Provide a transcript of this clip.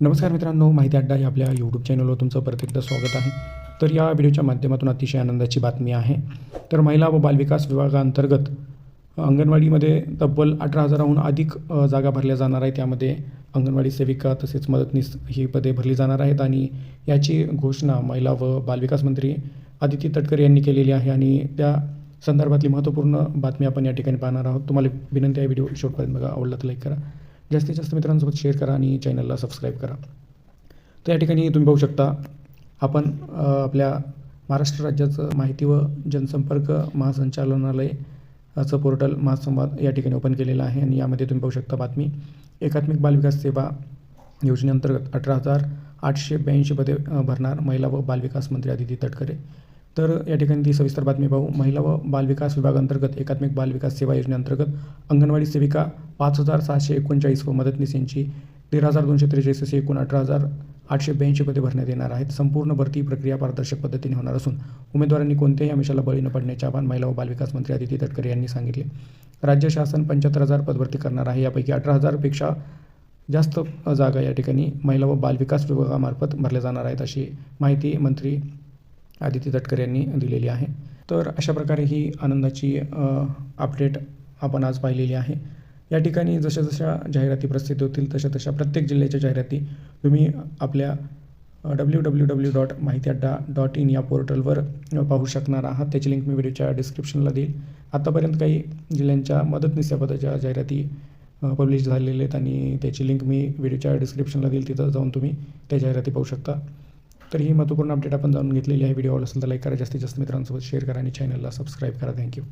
नमस्कार मित्रांनो माहिती अड्डा या आपल्या यूट्यूब चॅनलवर तुमचं परत एकदा स्वागत आहे. तर या व्हिडिओच्या माध्यमातून अतिशय आनंदाची बातमी आहे. तर महिला व बालविकास विभागाअंतर्गत अंगणवाडीमध्ये तब्बल अठरा हजाराहून अधिक जागा भरल्या जाणार आहेत. त्यामध्ये अंगणवाडी सेविका तसेच मदतनीस ही पदे भरली जाणार आहेत आणि याची घोषणा महिला व बालविकास मंत्री आदिती तटकरे यांनी केलेली आहे आणि त्या संदर्भातली महत्त्वपूर्ण बातमी आपण या ठिकाणी पाहणार आहोत. तुम्हाला विनंती आहे व्हिडिओ शेवटपर्यंत बघा आवडला तर लाईक करा. जास्तीत जास्त मित्रांसोबत शेअर करा आणि चॅनलला सबस्क्राईब करा. तर या ठिकाणी तुम्ही पाहू शकता आपण आपल्या महाराष्ट्र राज्याचं माहिती व जनसंपर्क महासंचालनालय असं पोर्टल महासंवाद या ठिकाणी ओपन केलेलं आहे आणि यामध्ये तुम्ही पाहू शकता बातमी. एकात्मिक बालविकास सेवा योजनेअंतर्गत अठरा हजार आठशे ब्याऐंशी पदे भरणार महिला व बालविकास मंत्री आदिती तटकरे. तर या ठिकाणी ती सविस्तर बातमी पाहू. महिला व बालविकास विभागांतर्गत एकात्मिक बालविकास सेवा योजनेअंतर्गत अंगणवाडी सेविका पाच हजार सहाशे एकोणचाळीस व मदतनीस यांची तेरा हजार दोनशे त्रेचाळीस असे एकूण अठरा हजार आठशे ब्याऐंशी पदे भरण्यात येणार आहेत. संपूर्ण भरती प्रक्रिया पारदर्शक पद्धतीने होणार असून उमेदवारांनी कोणत्याही आमिषाला बळी न पडण्याचे आवाहन महिला व बालविकास मंत्री आदिती तटकरे यांनी सांगितले. राज्य शासन पंच्याहत्तर हजार पदभरती करणार आहे. यापैकी अठरा हजारपेक्षा जास्त जागा या ठिकाणी महिला व बालविकास विभागामार्फत भरल्या जाणार आहेत अशी माहिती मंत्री आदित्य तटकर यांनी दिलेली आहे. तर अशा प्रकारे ही आनंदाची अपडेट आपण आज पाहिलेली आहे. या ठिकाणी जशा जशा जाहिराती प्रसिद्ध होतील तशा तशा प्रत्येक जिल्ह्याच्या जाहिराती तुम्ही आपल्या डब्ल्यू डब्ल्यू डब्ल्यू डॉट माहिती अड्डा डॉट इन या पोर्टलवर पाहू शकणार आहात. त्याची लिंक मी व्हिडिओच्या डिस्क्रिप्शनला देईल. आत्तापर्यंत काही जिल्ह्यांच्या मदतनीस या पदाच्या जाहिराती पब्लिश झालेले आहेत आणि त्याची लिंक मी व्हिडिओच्या डिस्क्रिप्शनला देईल. तिथं जाऊन तुम्ही त्या जाहिराती पाहू शकता. तर ही महत्त्वपूर्ण अपडेट आपण जाणून घेतलेली आहे. व्हिडिओ आवडला असेल तर लाईक करा. जास्तीत जास्त मित्रांसोबत शेअर करा आणि चॅनलला सबस्क्राईब करा. थँक्यू